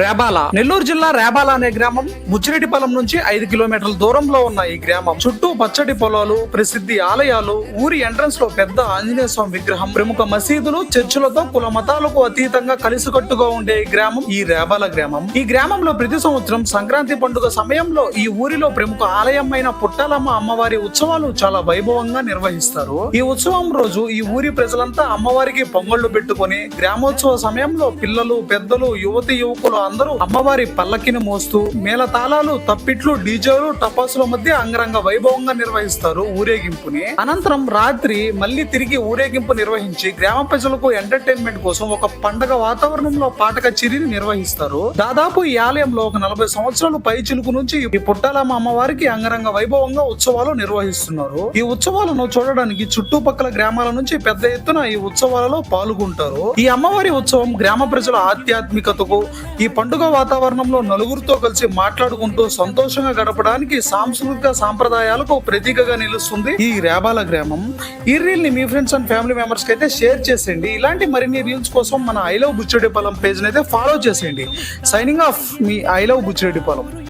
రేబాల. నెల్లూరు జిల్లా రేబాల అనే గ్రామం ముచ్చిరెడ్డిపాలెం నుంచి ఐదు కిలోమీటర్ల దూరంలో ఉన్న ఈ గ్రామం. చుట్టూ పచ్చడి పొలాలు ప్రసిద్ధి ఆలయాలు ఊరి ఎంట్రన్స్లో పెద్ద ఆంజనేయ స్వామి విగ్రహం. ప్రముఖ మసీదులు చర్చిలతో కుల మతాలకు అతీతంగా కలిసికట్టుగా ఉండే ఈ గ్రామం ఈ రేబాల గ్రామం. ఈ గ్రామంలో ప్రతి సంవత్సరం సంక్రాంతి పండుగ సమయంలో ఈ ఊరిలో ప్రముఖ ఆలయమైన పుట్టాలమ్మ అమ్మవారి ఉత్సవాలు చాలా వైభవంగా నిర్వహిస్తారు. ఈ ఉత్సవం రోజు ఈ ఊరి ప్రజలంతా అమ్మవారికి పొంగళ్ళు పెట్టుకొని గ్రామోత్సవ సమయంలో పిల్లలు పెద్దలు యువతి యువకులు అందరూ అమ్మవారి పల్లకిని మోస్తూ మేళ తాళాలు తప్పిట్లు డీజేలు టపాసుల మధ్య అంగరంగ వైభవంగా నిర్వహిస్తారు ఊరేగింపుని. అనంతరం రాత్రి మళ్ళీ తిరిగి ఊరేగింపు నిర్వహించి గ్రామ ప్రజలకు ఎంటర్టైన్మెంట్ కోసం ఒక పండగ వాతావరణంలో పాట కచేరీని నిర్వహిస్తారు. దాదాపు ఈ ఆలయంలో ఒక నలభై సంవత్సరాలు పై చిలుకు నుంచి ఈ పుట్టాలమ్మ అమ్మవారికి అంగరంగ వైభవంగా ఉత్సవాలు నిర్వహిస్తున్నారు. ఈ ఉత్సవాలను చూడడానికి చుట్టుపక్కల గ్రామాల నుంచి పెద్ద ఎత్తున ఈ ఉత్సవాలలో పాల్గొంటారు. ఈ అమ్మవారి ఉత్సవం గ్రామ ప్రజల ఆధ్యాత్మికతకు ఈ పండుగ వాతావరణంలో నలుగురితో కలిసి మాట్లాడుకుంటూ సంతోషంగా గడపడానికి సాంస్కృతిక సాంప్రదాయాలకు ప్రతీకగా నిలుస్తుంది ఈ రేబాల గ్రామం. ఈ రీల్ని మీ ఫ్రెండ్స్ అండ్ ఫ్యామిలీ మెంబర్స్కి అయితే షేర్ చేసేయండి. ఇలాంటి మరిన్ని రీల్స్ కోసం మన ఐ లవ్ బుచ్చిరెడ్డిపాలెం పేజ్ అయితే ఫాలో చేసేయండి. సైనింగ్ ఆఫ్ మీ ఐ లవ్ బుచ్చిరెడ్డిపాలెం